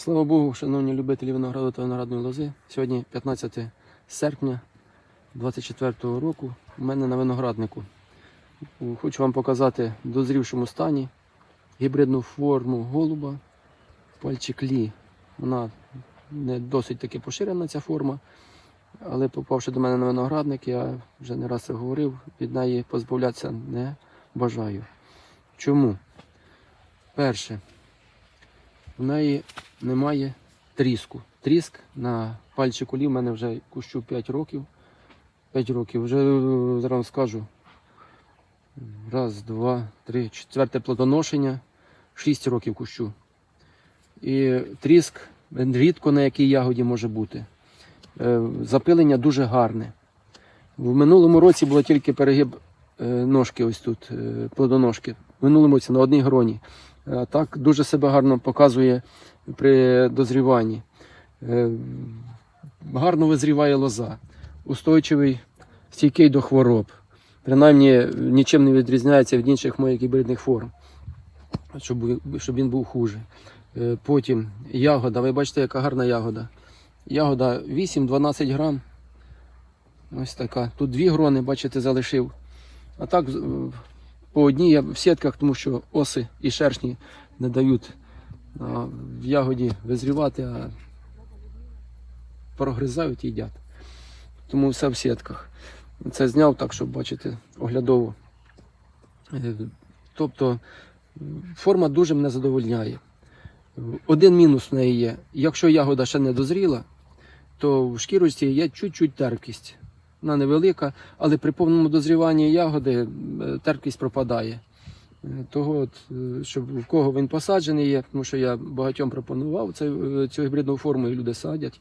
Слава Богу, шановні любителі винограду та виноградної лози. Сьогодні 15 серпня 2024 року. У мене на винограднику. Хочу вам показати в дозрівшому стані гібридну форму голуба пальчик лі. Вона не досить таки поширена ця форма, але попавши до мене на виноградник, я вже не раз це говорив, від неї позбавлятися не бажаю. Чому? Перше, в неї немає тріску. Тріск на пальчику лі в мене вже кущу 5 років. 5 років. Вже е, зараз скажу. Раз, два, три, четверте плодоношення, 6 років кущу. І тріск рідко на якій ягоді може бути. Е, Запилення дуже гарне. В минулому році було тільки перегиб е, ножки, ось тут, плодоножки. В минулому році на одній гроні. А Так дуже себе гарно показує при дозріванні. Е, Гарно визріває лоза, устойчивий, стійкий до хвороб. Принаймні нічим не відрізняється від інших моїх гібридних форм, щоб, щоб він був хуже. Е, Потім ягода, ви бачите, яка гарна ягода. Ягода 8-12 грам. Ось така. Тут дві грони, бачите, залишив. А так е, по одній я в сітках, тому що оси і шершні не дають в ягоді визрівати, а прогризають і їдять. Тому все в сітках. Це зняв так, щоб бачити оглядово. Е, Тобто форма дуже мене задовольняє. Один мінус в неї є. Якщо ягода ще не дозріла, то в шкірочці є чуть-чуть терпкість. Вона невелика, але при повному дозріванні ягоди е, терпкість пропадає. Е, Того, от, е, щоб в кого він посаджений є, тому що я багатьом пропонував цю, цю гібридну форму, і люди садять.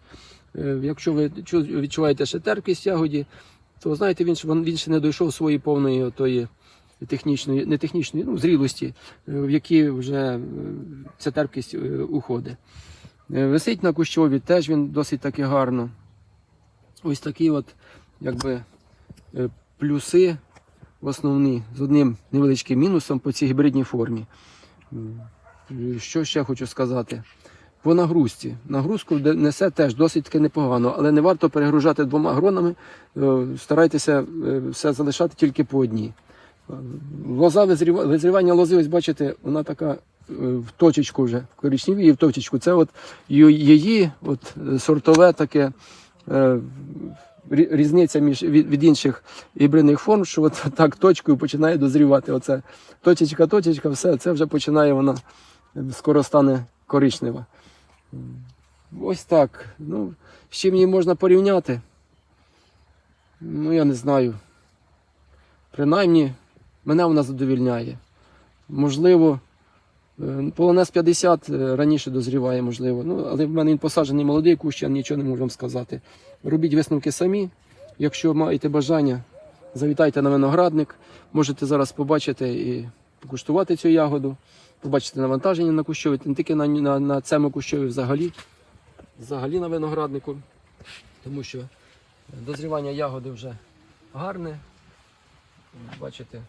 Якщо ви відчуваєте ще терпкість ягоді, то знаєте, він, він, ще не дійшов своєї повної тої технічної, не технічної, ну, зрілості, в якій вже ця терпкість уходить. Висить на кущові, теж він досить таки гарно. Ось такі от, якби, е, плюси в основні з одним невеличким мінусом по цій гібридній формі. Що ще хочу сказати? По нагрузці. Нагрузку несе теж досить таки непогано, але не варто перегружати двома гронами. Е, Старайтеся е, все залишати тільки по одній. Лоза визрівання лози, ось бачите, вона така в точечку вже, в коричневій і в точечку. Це от її от, сортове таке різниця між від, від інших гібридних форм, що от так точкою починає дозрівати. Оце точечка, точечка, все, це вже починає вона е, скоро стане коричнева. Ось так. Ну, з чим її можна порівняти? Ну, я не знаю. Принаймні, мене вона задовільняє. Можливо, полонез 50 е, раніше дозріває, можливо. Ну, але в мене він посаджений молодий кущ, я нічого не можу вам сказати. Робіть висновки самі. Якщо маєте бажання, завітайте на виноградник. Можете зараз побачити і покуштувати цю ягоду, побачити навантаження на кущові, не тільки на, на, на цьому кущові взагалі, взагалі на винограднику. Тому що дозрівання ягоди вже гарне. Бачите,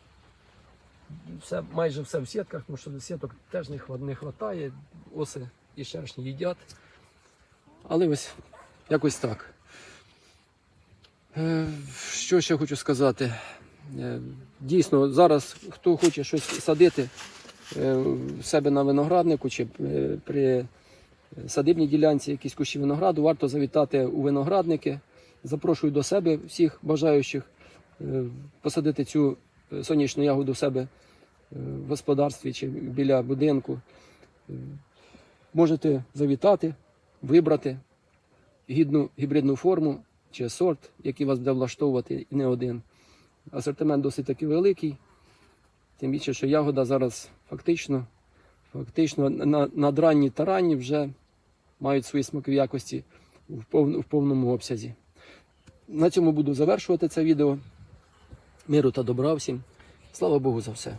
все, майже все в сітках, тому що сіток теж не, вистачає, оси і шершні їдять. Але ось якось так. Е, Що ще хочу сказати? Е, Дійсно, зараз хто хоче щось садити е, в себе на винограднику чи при садибній ділянці якісь кущі винограду, варто завітати у виноградники. Запрошую до себе всіх бажаючих посадити цю сонячну ягоду в себе е, в господарстві чи біля будинку. Е, Можете завітати, вибрати гідну гібридну форму чи сорт, який вас буде влаштовувати і не один. Асортимент досить таки великий. Тим більше, що ягода зараз фактично, фактично на, надранні та ранні вже мають свої смакові якості в, пов, в повному обсязі. На цьому буду завершувати це відео. Миру та добра всім. Слава Богу за все.